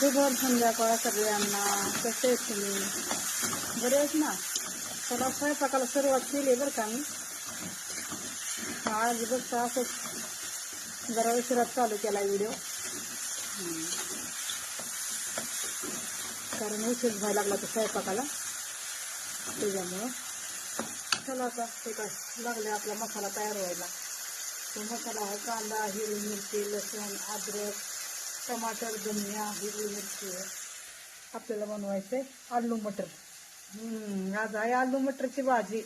शुभर संध्याकाळ सगळ्यांना कसे आहेत तुम्ही? बरे आहेत ना? चला स्वयंपाकाला सुरुवात केली बरं का मी. आज बघता असंच जरा उशिरात चालू केला व्हिडिओ. कारण उशीर व्हायला लागला तो स्वयंपाकाला. त्याच्यामुळं. चला आता ते काय लागले आपला मसाला तयार व्हायला. तो मसाला आहे कांदा हिरवी मिरची लसूण अद्रक. टमाटर धनिया हिरवी मिरची आपल्याला बनवायचं आहे आलू मटर. हम्म, आज आहे आलू मटरची भाजी.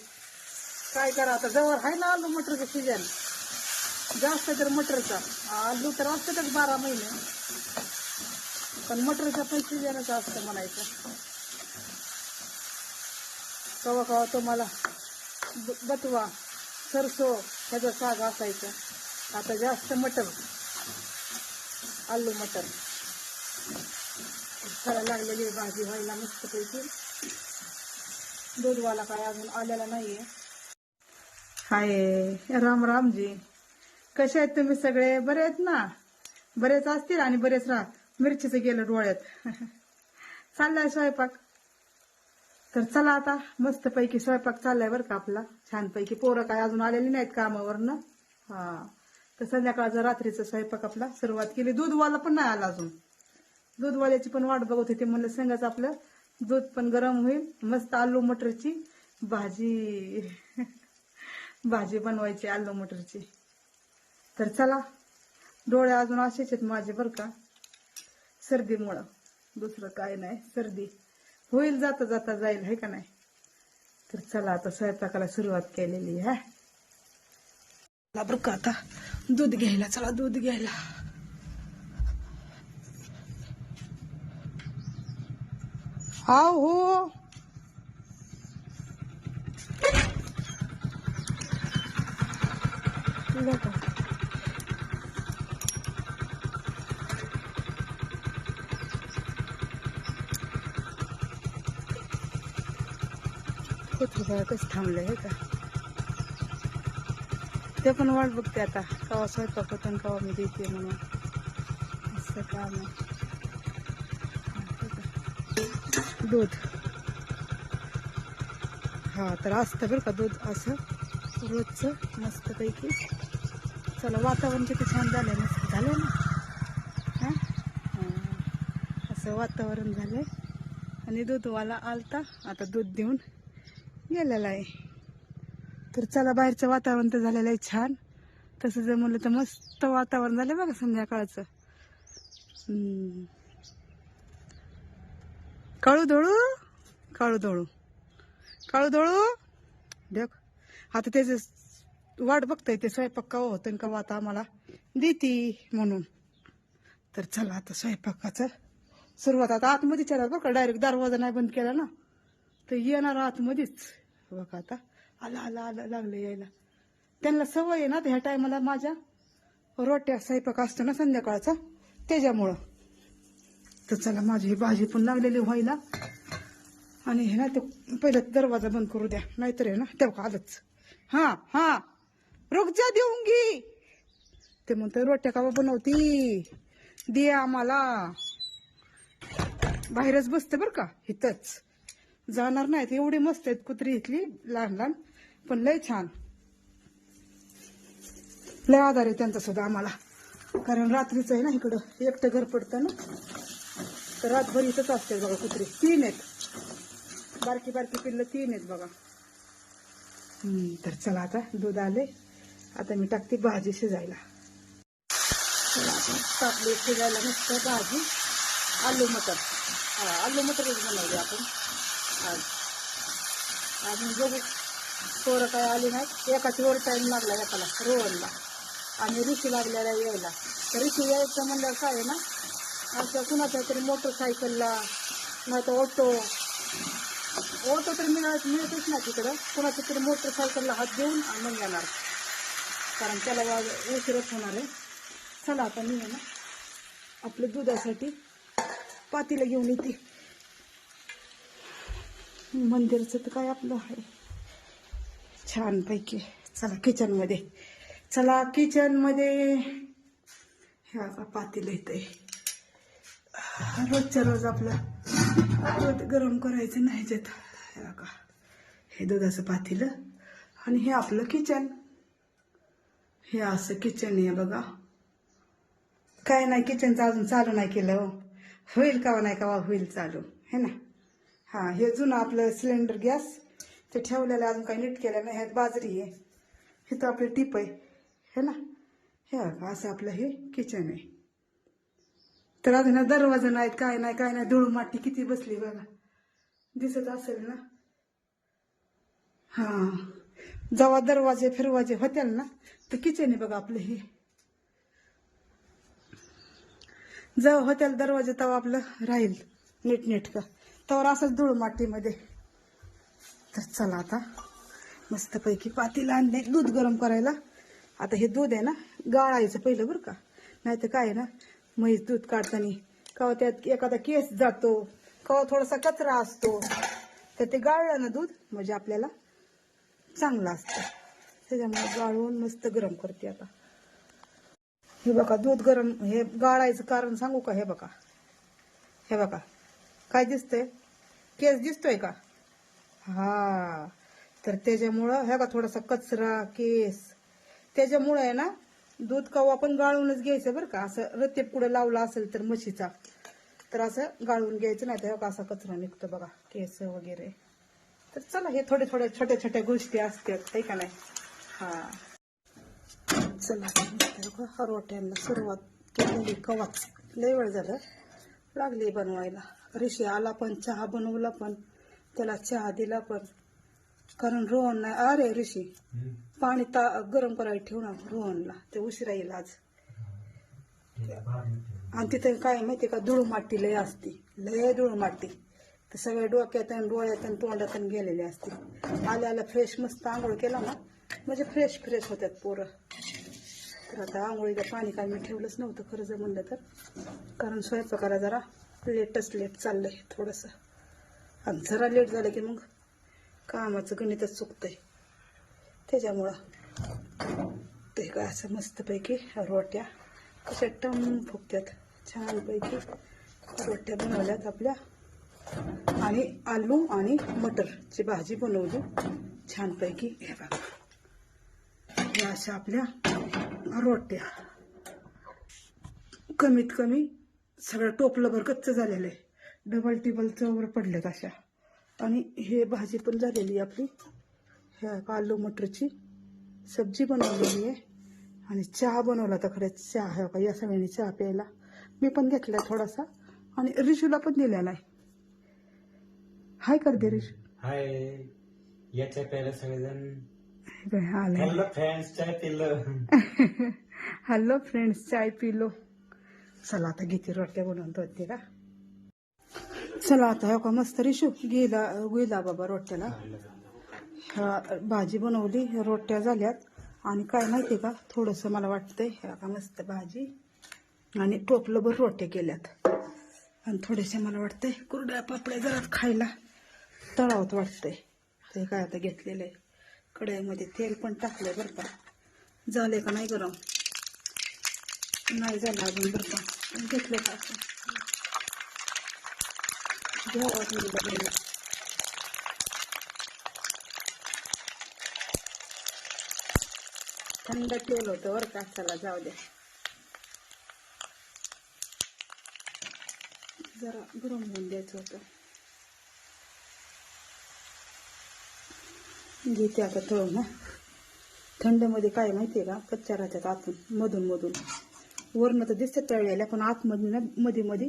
काय करा आता जवळ आहे ना आलू मटरचं सीजन जास्त तर मटरचा. आलू तर असतातच बारा महिने. पण मटरचा पण सीजनच असतं म्हणायचं. कवा कवा तुम्हाला ब- बटवा सरसो ह्याचं साग असायचं. आता जास्त मटर. आलू मटर खरा लागलेली आहे भाजी व्हायला मस्तपैकी. दूधवाला काय अजून आलेला नाहीये. हाय राम रामजी. कसे आहेत तुम्ही सगळे? बरे आहेत ना? बरेच असतील आणि बरेच राहा मिरचीचं गेलं डोळ्यात. चाललाय स्वयंपाक. तर चला आता मस्त पैकी स्वयंपाक चाललाय बरं का आपला. छानपैकी पोरं काय अजून आलेली नाहीत कामावरनं. हा. तर संध्याकाळचा रात्रीचा स्वयंपाक आपला सुरुवात केली. दूधवाला पण नाही आला अजून. दूधवाल्याची पण वाट बघत होती. म्हणलं संघाच आपलं दूध पण गरम होईल. मस्त आलू मटरची भाजी. भाजी बनवायची आलू मटरची. तर चला डोळे अजून असेच आहेत माझे बरं का. सर्दीमुळं. दुसरं काय नाही. सर्दी. होईल जाता जाता जाईल है का नाही? तर चला आता स्वयंपाकाला सुरुवात केलेली आहे. चला बरं का आता. दूध घ्यायला चला दूध घ्यायला. आव हो. कुठं बघा कसं थांबलं हे का? ते पण वाट बघते आता. कवा स्वयंपाक होतो आणि कवा मी देते म्हणून. असं काम आहे. दूध. हा तर असतं बरं का दूध असं. रोजचं मस्तपैकी. चला वातावरण किती छान झालंय. मस्त झालंय ना? हां. असं वातावरण झालंय. आणि दूधवाला आलता. आता दूध देऊन गेलेला आहे. तर चला बाहेरचं वातावरण तर झालेलं आहे छान. तसं जर म्हणलं तर मस्त वातावरण झालं बघा संध्याकाळचं. हम्म. काळू धोळू? काळू धोळू. काळू धोळू? देख. आता त्याचं वाट बघताय ते स्वयंपाक का होतं का कवा आता आम्हाला देती म्हणून. तर चला आता स्वयंपाकाचं सुरुवात. आता आतमध्ये चला बघा डायरेक्ट दरवाजा नाही बंद केला ना? तर येणार आतमध्येच. बघा आता. आला आला आला लागलं यायला. त्यांना सवय आहे ना ह्या टायमाला माझ्या. रोट्या स्वयंपाक असतो ना संध्याकाळचा त्याच्यामुळं. तर चला माझी ही भाजी पण लागलेली व्हायला. आणि हे ना ते पहिलं दरवाजा बंद करू द्या नाहीतर हे ना तेव्हा आलंच. हा हा. रुक जा देऊंगी ते म्हणतो रोट्या कावा बनवती? दे आम्हाला. बाहेरच बसते बरं का इथंच. जाणार नाहीत. एवढी मस्त आहेत कुत्री इथली लहान लहान पण लय छान. लय आधार आहे त्यांचा सुद्धा आम्हाला. कारण रात्रीचं आहे ना इकडं एकटं घर पडतं ना. तर रातभर इथंच असते बघा कुत्री. तीन आहेत. बारकी बारकी पिल्लं तीन आहेत बघा. तर चला आता दूध आले. आता मी टाकते भाजी शिजायला. चला टाकली शिजायला मस्त भाजी. आलू मटर. हा आलू मटरच बनवले आपण. आज. अजून बघू. पोरं काय आली नाही एकाच वर टाईम लागला एकाला रोहनला. आणि ऋषी लागलेला यायला. तर ऋषी यायचं म्हणलं काय आहे ना असं कुणाच्या तरी मोटरसायकलला नाही तर ऑटो ऑटो तर मिळत मिळतच ना तिकडं. कुणाच्या तरी मोटरसायकलला हात देऊन आणि मग येणार. कारण त्याला वाज- उशीरच होणार आहे. चला आता मी ना आपलं दुधासाठी पातीला घेऊन येते. मंदिरचं तर काय आपलं आहे. छानपैकी. चला किचनमध्ये. चला किचनमध्ये. हे आता पातील येत आहे. रोजच्या रोज आपलं दूध गरम करायचं नाही जेत. हे का हे दुधाचं पातील. आणि हे आपलं किचन. हे असं किचन आहे बघा. काय नाही किचनचं अजून चालू नाही केलं हो. होईल का नाही का होईल चालू. है ना? हा हे जुनं आपलं सिलेंडर गॅस ते ठेवलेलं अजून काही नीट केलं नाही ह्यात बाजरी आहे. हे तर आपलं टीप आहे है ना? हे बघा असं आपलं हे किचन आहे. तर अजून दरवाजा नाहीत काय नाही काय नाही धूळ माती किती बसली बघा. दिसत असेल ना? हा. जेव्हा दरवाजे फिरवाजे होतील ना तर किचन आहे बघा आपलं हे. जेव्हा होत्याल दरवाजे तेव्हा आपलं राहील नीटनेटकं. तर असंच धूळ मातीमध्ये. तर चला आता मस्तपैकी पातीला आणले दूध गरम करायला. आता हे दूध आहे ना गाळायचं पहिलं बरं का. नाही तर काय आहे ना म्हैस दूध काढताना कवा त्यात एखादा केस जातो कवा थोडासा कचरा असतो तर ते गाळलं ना दूध म्हणजे आपल्याला चांगलं असतं. त्याच्यामुळे गाळून मस्त गरम करते आता. हे बघा दूध गरम हे गाळायचं कारण सांगू का? हे बघा. हे बघा. काय दिसतंय? केस दिसतोय का? हा. तर त्याच्यामुळं हे का थोडासा कचरा केस. त्याच्यामुळं आहे ना दूध काऊ पण गाळूनच घ्यायचं बरं का. असं रत्ते पुढे लावला असेल तर म्हशीचा तर असं गाळून घ्यायचं नाही तर का असा कचरा निघतो बघा केस वगैरे. तर चला हे थोड्या थोड्या छोट्या छोट्या गोष्टी असतात ते का नाही? हा. चला हरवट्यांना सुरुवात केलेली कवाच. लय वेळ झालं लागली बनवायला. ऋषी आला पण चहा बनवला पण. त्याला चहा दिला पण. कारण रोहन नाही. अरे ऋषी. पाणी ता गरम करायला ठेवू ना रोहनला. ते उशिरा येईल आज. आणि तिथे काय माहिती का? धूळ माती लय असती. लय धूळ माती तर सगळ्या डोक्यात आणि डोळ्यात आणि तोंडात आणि गेलेले असते. आल्या आल्या फ्रेश मस्त आंघोळ केला ना. म्हणजे फ्रेश फ्रेश होत्यात पोरं. तर आता आंघोळीला पाणी काय मी ठेवलंच नव्हतं खरं जर म्हणलं तर. कारण स्वयंपाकाला जरा लेटच लेट चाललंय थोडंसं. आणि जरा लेट झालं की मग कामाचं गणितच चुकतंय. त्याच्यामुळं ते काय असं मस्तपैकी रोट्या कशा टम फुकत्यात छानपैकी रोट्या बनवल्यात आपल्या. आणि आलू आणि मटरची भाजी बनवली. छानपैकी हे बघा. या अशा आपल्या रोट्या. कमीत कमी सगळं टोपलंभर कच्च झालेलं आहे. डबल टिबल चवर पडलेत अशा. आणि हे भाजी पण झालेली आहे आपली. हे आलू मटरची सब्जी बनवलेली आहे. आणि चहा बनवला तर खरंच. चहा आहे का या सगळ्यांनी चहा प्यायला. मी पण घेतलाय थोडासा. आणि रिशूला पण दिलेला आहे. हाय करते रिशू. हाय. याच्या पहिल्या सगळेजण. हे बघ, आलाय हॅलो फ्रेंड्स चाय पिलं. हॅलो फ्रेंड्स चाय पिलो. चला आता घेते रोट्या बनवून होते का? चला आता हो का मस्त रिशू गेला गेला बाबा रोट्याला ह्या भाजी बनवली रोट्या झाल्यात. आणि काय माहितीये का थोडंसं मला वाटतंय ह्या का मस्त भाजी. आणि टोपलंभर रोट्या केल्यात. आणि थोडेसे मला वाटतंय कुरड्या पापड्या जरा खायला तळावत वाटतंय. ते काय आता घेतलेलं आहे. कढईमध्ये तेल पण टाकलंय बरं का. झाले का नाही गरम? नाही झालं अजून बरं का घेतलं का असं घ्यावं थंड तेल होतं बरं का जाऊ द्या जरा गरम होऊन द्यायचं होतं घेते आता तळून ना थंडमध्ये काय माहितीये का कच्च्या राहतात आतून मधून मधून वरनं तर दिसतात तळलेल्या पण आतमध्ये ना मध्ये मध्ये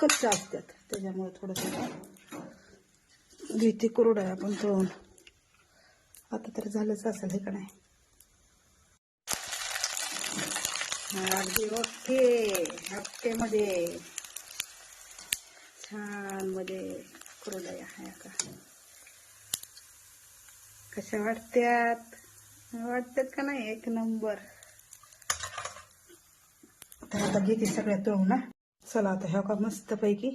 कच्च्या असतात. त्याच्यामुळे थोडंसं घेते आहे. आपण तळून आता तर झालंच असेल हे का नाही? अगदी ओके. हप्त्यामध्ये. छानमध्ये कुरडया ह्या का? कशा वाटत्यात? वाटतात का नाही? एक नंबर. आता घेते सगळ्या तळून ना चला आता ह्या का मस्त पैकी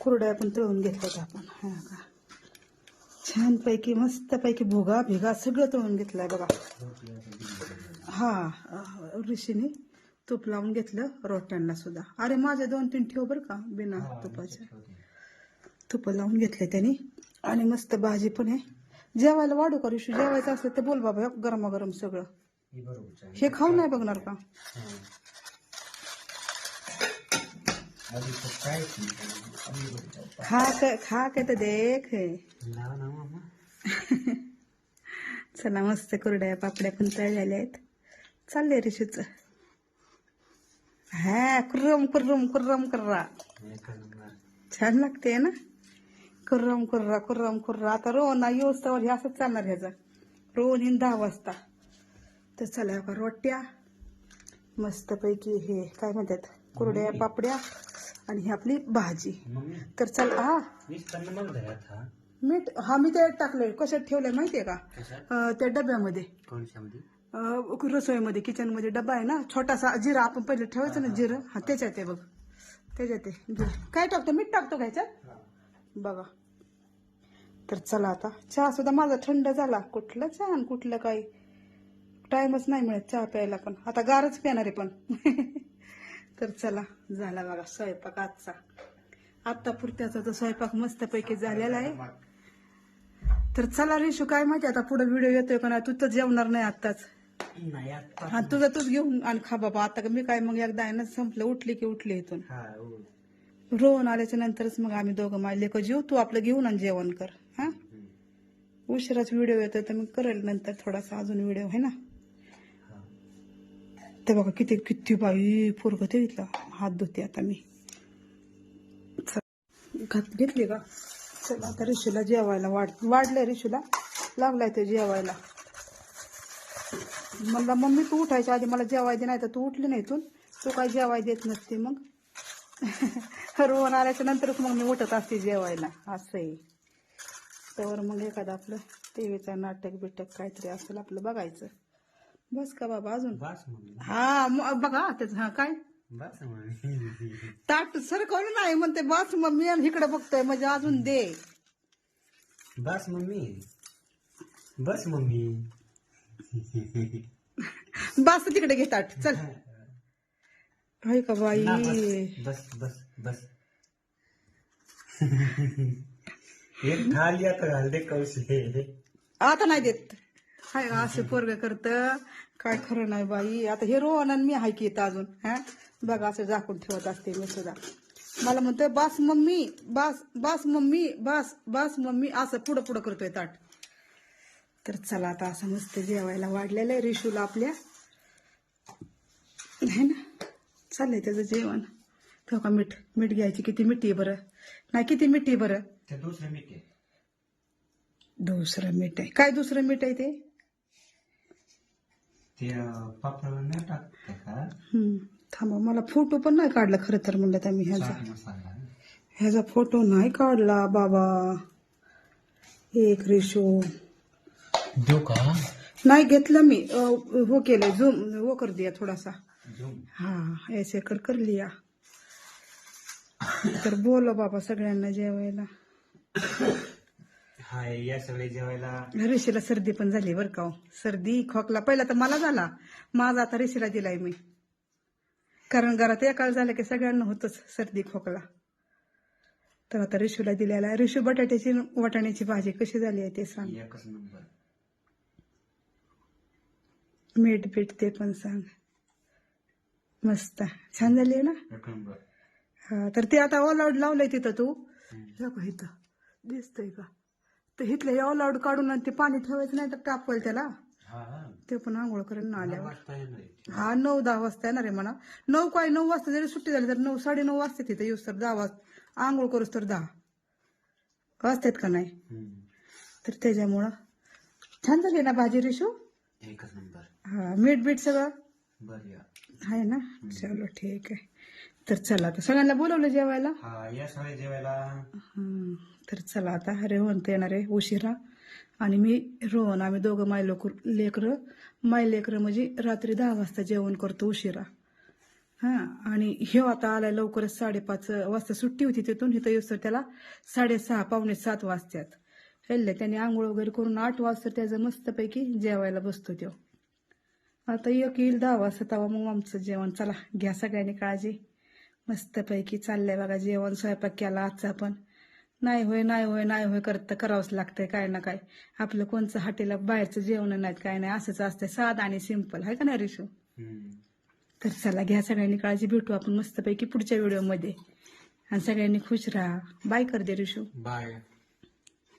कुरड्या पण तळून घेतल्यात आपण ह्या का. छान पैकी मस्त पैकी भुगा भिगा सगळं तळून घेतलंय बघा. हा ऋषीने तूप लावून घेतलं रोट्यांना सुद्धा. अरे माझे दोन तीन ठेव बरं का बिना तुपाचे. ठेवते. तुप लावून घेतले त्यांनी. आणि मस्त भाजी पण आहे. जेवायला वाढू का ऋषू? जेवायचं असलं तर बोल बाबा गरमागरम सगळं. ही. हे खाऊन नाही बघणार का? खा के खा के तर देख चला मस्त कुरड्या पापड्या पण तळलेल्या आहेत. चाललंय ऋषूच हा कुर्रम कुर्रम कुर्रम कुर्रा. छान लागते ना? कुर्रम कुर्रा कुर्रम कुर्रा. आता रोहन येऊस्तवर हे असंच चालणार ह्याचा. रोहन येईन दहा वाजता. तर चला का रोट्या. मस्तपैकी हे काय म्हणतात कुरड्या पापड्या. आणि ही आपली भाजी. तर चल हा. मीठ हा मी ते टाकलंय. कशात ठेवलंय माहितीये का? अं, त्या डब्यामध्ये. अं, रसोईमध्ये किचनमध्ये डबा आहे ना? छोटासा जिरा आपण पहिले ठेवायचं ना जिरं. हा त्याच्यात आहे बघ. त्याच्यात आहे. जिरं. काय टाकतो? मीठ टाकतो का ह्याच्यात बघा. तर चला आता. चहा सुद्धा माझा थंड झाला. कुठलं चहा आणि कुठलं काही. टाइमच नाही मिळत चहा प्यायला पण. आता गारच पिणार आहे पण. तर चला झाला बघा स्वयंपाक आजचा. आत्ता पुरत्याचा तर स्वयंपाक मस्तपैकी झालेला आहे. तर चला रेशू काय माहिती आता पुढे व्हिडिओ येतोय का नाही? तू तर जेवणार नाही आत्ताच. नाही आता हा तुझा तूच घेऊन आणि खा बाबा. आता का मी काय मग एकदा आहे ना संपलं उठली की उठली इथून. रोहन आल्याच्या नंतरच मग आम्ही दोघं मायले का जेव तू आपलं घेऊन आणि जेवण कर. हा. उशिराच व्हिडिओ येतोय तर मी करेल नंतर थोडासा अजून व्हिडिओ आहे ना. ते बघा किती किती बाई पोरग ते घेतला हात धुते आता मी. चल, घात घेतली का? चला आता रिशूला जेवायला वाढ वाढलंय रिशूला. लागलाय ते जेवायला. म्हणला मम्मी तू उठायच्या आधी मला जेवाय दे नाही तर तू उठली नाही इथून. तू काय जेवाय देत नसते मग. रोहन आल्याच्या नंतरच मग मी उठत असते जेवायला. असं आहे तर मग एखादं आपलं टीव्हीचं नाटक बिटक काहीतरी असेल आपलं बघायचं. बस का बाबा अजून? बस मम्मी हा म- बघा त्याच हा काय? बस मम्मी ताट सरकवलं नाही म्हणते बस मम्मी आणि इकडे बघतोय म्हणजे अजून दे. बस मम्मी. बस मम्मी. बस तिकडे घे ताट चल. हाय का बाई? ना, बस बस बस बस. एक थाली घाल दे कौशे. आता नाही देत. हाय असे पोरग करत. काय खरं नाही बाई. आता हे रोहन आणि मी हाय की इथं अजून हा? बघा असं झाकून ठेवत असते मी सुद्धा. मला म्हणतोय बास मम्मी बास बास मम्मी बास बास मम्मी असं पुढं पुढं करतोय ताट. तर चला आता असं मस्त जेवायला वाढलेलं आहे रिशूला आपल्या. आहे ना? चाललंय त्याचं जेवण. ठेव का मीठ? मीठ घ्यायची किती मिठी आहे बरं? नाही किती मिठी आहे बरं? दुसरं मीठ आहे. दुसरं मीठ आहे. काय दुसरं मीठ आहे ते? ते पापड नाही टाकते का? हम्म, थांबा मला फोटो पण नाही काढला खरं तर म्हणलं तर मी ह्याचा. चाट मसाला ह्याचा फोटो नाही काढला बाबा. एक रेशो. देऊ का? नाही घेतलं मी. अ, हो केलंय. झूम वो कर दिया थोडासा. झूम. हा ऐसे कर कर लिया. तर बोलो बाबा सगळ्यांना जेवायला. हाय या सगळे जेवायला. ऋषीला सर्दी पण झाली बरं का हो. सर्दी खोकला पहिला तर मला झाला. माझा आता ऋषीला दिलाय मी. कारण घरात एकाल झालं की सगळ्यांना होतच सर्दी खोकला. तर आता ऋषूला दिलेला आहे. ऋषू बटाट्याची वाटाण्याची भाजी कशी झाली आहे ते सांग. एकच नंबर. मीठ बीठ ते पण सांग. मस्त. छान झाली आहे ना? एक नंबर. हा तर ते आता ऑल आउट लावलंय तिथं तू. हे इथं. दिसतंय का? तर इथलं ऑल आउट काढून आणि ते पाणी ठेवायचं नाही तर टाकवल त्याला. हा. हा ते पण आंघोळ करेन ना आल्यावर. हा नऊ दहा वाजता येणार आहे म्हणा. नऊ काय नऊ वाजता जरी सुट्टी झाली तर नऊ साडे नऊ वाजता तिथे येऊस तर दहा वाजता. आंघोळ करूस तर दहा. वाजतात का नाही. तर त्याच्यामुळं. छान झाली ना भाजी रिशू? हा मीठ बीठ सगळं? आहे ना? चलो ठीक आहे. तर चला आता. सगळ्यांना बोलवलं जेवायला? हा या जेवायला. तर चला आता. रोहन तर येणार आहे उशिरा. आणि मी रोहन आम्ही दोघं माय लोक लेकरं. माय लेकरं म्हणजे रात्री दहा वाजता जेवण करतो उशिरा. हा आणि हे आता आलाय लवकरच साडेपाच वाजता सुट्टी होती तिथून. इथं येऊस तर त्याला साडेसहा पावणे सात वाजतात हेल्ले त्याने आंघोळ वगैरे करून आठ वाजता त्याचं मस्तपैकी जेवायला बसतो तो. आता एक येईल दहा वाजता तेव्हा मग आमचं जेवण. चला घ्या सगळ्यांनी काळजी. मस्तपैकी चाललंय बघा जेवण स्वयंपाक केला आजचा पण नाही होय नाही होय नाही होय करत तर करावंच लागतंय काय ना काय. आपलं कोणचं हॉटेलला बाहेरचं जेवण नाहीत काय नाही असंच असतंय साधं आणि सिंपल आहे का नाही रिशू. तर चला घ्या सगळ्यांनी काळजी भेटू आपण मस्तपैकी पुढच्या व्हिडिओमध्ये. आणि सगळ्यांनी खुश राहा. बाय कर दे रिशू. बाय.